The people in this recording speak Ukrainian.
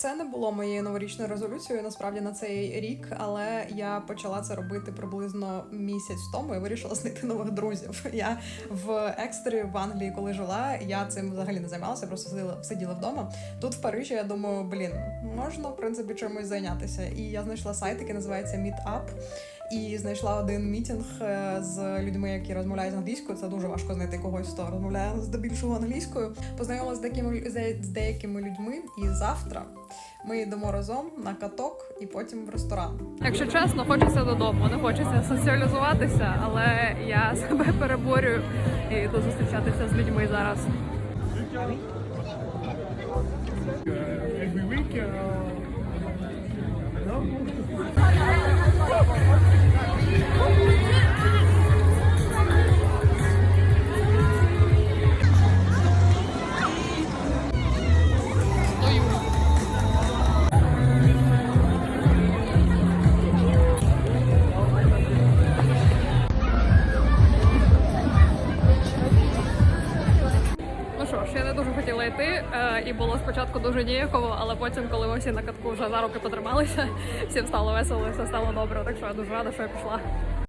Це не було моєю новорічною резолюцією насправді на цей рік, але я почала це робити приблизно місяць тому і вирішила знайти нових друзів. Я в екстері в Англії, коли жила, я цим взагалі не займалася, просто сиділа, сиділа вдома. Тут в Парижі я думаю, блін, можна в принципі чимось зайнятися. І я знайшла сайт, який називається Meetup. І знайшла один мітінг е, з людьми, які розмовляють англійською. Це дуже важко знайти когось, хто розмовляє здебільшого англійською. Познайомилася з деякими з- з деякими людьми, і завтра ми йдемо разом на каток і потім в ресторан. Якщо чесно, хочеться додому, не хочеться соціалізуватися, але я себе переборюю і йду зустрічатися з людьми зараз. every week. Uh, no? Що ж, я не дуже хотіла йти, е, і було спочатку дуже ніяково, але потім, коли ми всі на катку вже за руки потрималися, всім стало весело, все стало добре. Так що я дуже рада, що я пішла.